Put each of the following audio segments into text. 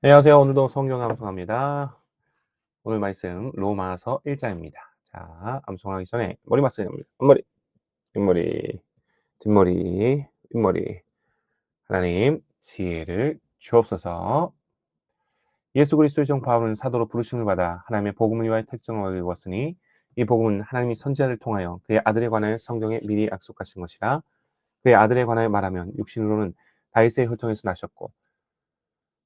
안녕하세요. 오늘도 성경 암송합니다. 오늘 말씀 로마서 1장입니다. 자, 암송하기 전에 머리 마사지합니다. 앞머리, 윗머리, 뒷머리, 윗머리. 하나님 지혜를 주옵소서. 예수 그리스도의 종 바울은 사도로 부르심을 받아 하나님의 복음을 위하여 택정을 이루었으니 이 복음은 하나님이 선지자를 통하여 그의 아들에 관하여 성경에 미리 약속하신 것이라 그의 아들에 관하여 말하면 육신으로는 다윗의 혈통에서 나셨고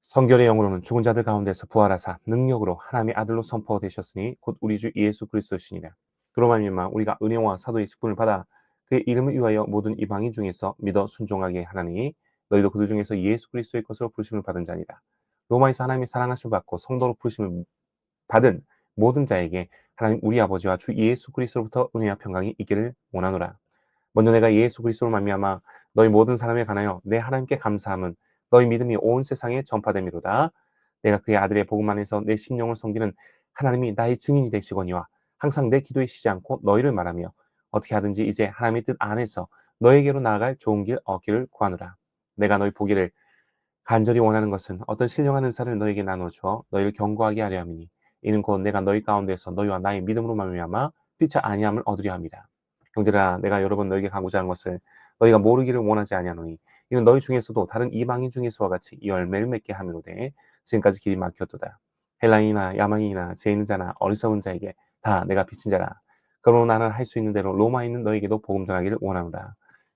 성결의 영으로는 죽은 자들 가운데서 부활하사 능력으로 하나님의 아들로 선포되셨으니 곧 우리 주 예수 그리스도시니라. 그로 말미암아 우리가 은혜와 사도의 직분을 받아 그의 이름을 위하여 모든 이방인 중에서 믿어 순종하게 하나니 너희도 그들 중에서 예수 그리스도의 것으로 부르심을 받은 자니라. 로마에서 하나님의 사랑하심을 받고 성도로 부르심을 받은 모든 자에게 하나님 우리 아버지와 주 예수 그리스도로부터 은혜와 평강이 있기를 원하노라. 먼저 내가 예수 그리스도로 말미암아 너희 모든 사람에 관하여 내 하나님께 감사함은 너희 믿음이 온 세상에 전파됨이로다. 내가 그의 아들의 복음 안에서 내 심령을 섬기는 하나님이 나의 증인이 되시거니와 항상 내 기도에 쉬지 않고 너희를 말하며 어떻게 하든지 이제 하나님의 뜻 안에서 너에게로 나아갈 좋은 길 얻기를 구하노라. 내가 너희 보기를 간절히 원하는 것은 어떤 신령한 은사를 너에게 나눠주어 너희를 경고하게 하려 함이니 이는 곧 내가 너희 가운데서 너희와 나의 믿음으로 말미암아 빛의 아니함을 얻으려 함이라. 형제라 내가 여러 번 너에게 가고자 하는 것을 너희가 모르기를 원하지 아니하노니 이는 너희 중에서도 다른 이방인 중에서와 같이 열매를 맺게 하므로되 지금까지 길이 막혔도다. 헬라인이나 야망인이나 죄 있는 자나 어리석은 자에게 다 내가 비친 자라. 그러나 나는 할 수 있는 대로 로마에 있는 너에게도 복음 전하기를 원하노라.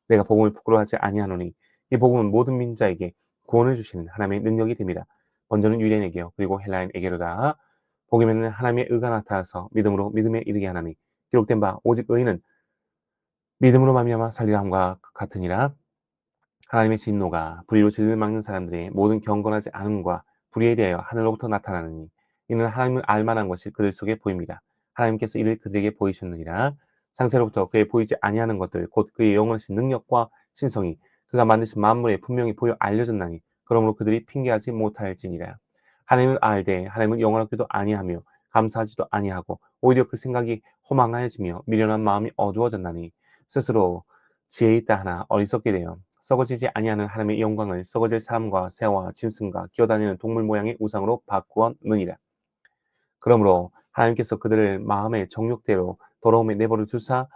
내가 복음을 부끄러워하지 아니하노니 이 복음은 모든 민자에게 구원을 주시는 하나님의 능력이 됩니다. 먼저는 유대인에게요 그리고 헬라인에게로다. 복음에는 하나님의 의가 나타나서 믿음으로 믿음에 이르게 하나니 기록된 바 오직 의인은 믿음으로 말미암아 살리라 함과 같으니라. 하나님의 진노가 불의로 진리를 막는 사람들의 모든 경건하지 않음과 불의에 대하여 하늘로부터 나타나느니 이는 하나님을 알만한 것이 그들 속에 보입니다. 하나님께서 이를 그들에게 보이셨느니라. 상세로부터 그의 보이지 아니하는 것들 곧 그의 영원하신 능력과 신성이 그가 만드신 만물에 분명히 보여 알려졌나니 그러므로 그들이 핑계하지 못할지니라. 하나님을 알되 하나님을 영원하기도 아니하며 감사하지도 아니하고 오히려 그 생각이 허망하여지며 미련한 마음이 어두워졌나니 스스로 지혜 있다 하나 어리석게 되어 썩어지지 아니하는 하나님의 영광을 썩어질 사람과 새와 짐승과 기어다니는 동물 모양의 우상으로 바꾸었느니라. 그러므로 하나님께서 그들을 마음의 정욕대로 더러움에 내버려 두사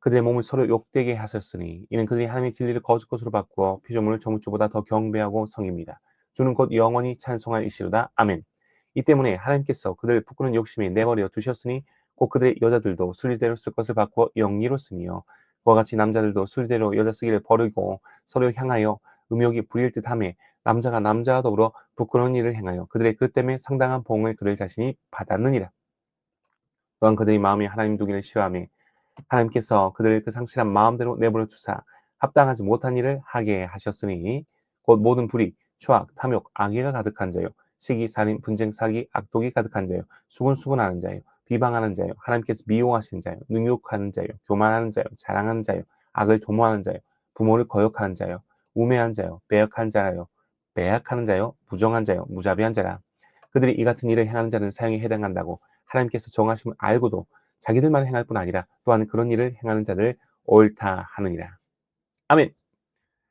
그들의 몸을 서로 욕되게 하셨으니 이는 그들이 하나님의 진리를 거짓 것으로 바꾸어 피조물을 저물주보다 더 경배하고 성깁니다. 주는 곧 영원히 찬송할 이시로다. 아멘. 이 때문에 하나님께서 그들을 부끄는 욕심에 내버려 두셨으니 곧 그들의 여자들도 순리대로 쓸 것을 바꾸어 영리로 쓰며 그와 같이 남자들도 술대로 여자 쓰기를 버리고 서로 향하여 음욕이 부릴 듯함에 남자가 남자와 더불어 부끄러운 일을 행하여 그들의 그 때문에 상당한 보응을 그들 자신이 받았느니라. 또한 그들이 마음이 하나님 두기를 싫어하며 하나님께서 그들을 그 상실한 마음대로 내버려 두사 합당하지 못한 일을 하게 하셨으니 곧 모든 불의, 추악, 탐욕, 악의가 가득한 자요 시기, 살인, 분쟁, 사기, 악독이 가득한 자요 수군수군하는 자요 비방하는 자요, 하나님께서 미워하시는 자요, 능욕하는 자요, 교만하는 자요, 자랑하는 자요, 악을 도모하는 자요, 부모를 거역하는 자요, 우매한 자요, 배역한 자요, 배약하는 자요, 부정한 자요, 무자비한 자라. 그들이 이 같은 일을 행하는 자는 사형에 해당한다고 하나님께서 정하심을 알고도 자기들만 행할 뿐 아니라 또한 그런 일을 행하는 자들 옳다 하느니라. 아멘.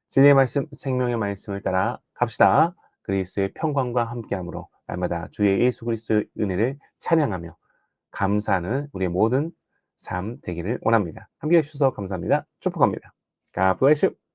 진리의 말씀, 생명의 말씀을 따라 갑시다. 그리스도의 평강과 함께함으로 날마다 주의 예수 그리스도의 은혜를 찬양하며 감사하는 우리의 모든 삶 되기를 원합니다. 함께 해주셔서 감사합니다. 축복합니다. God bless you.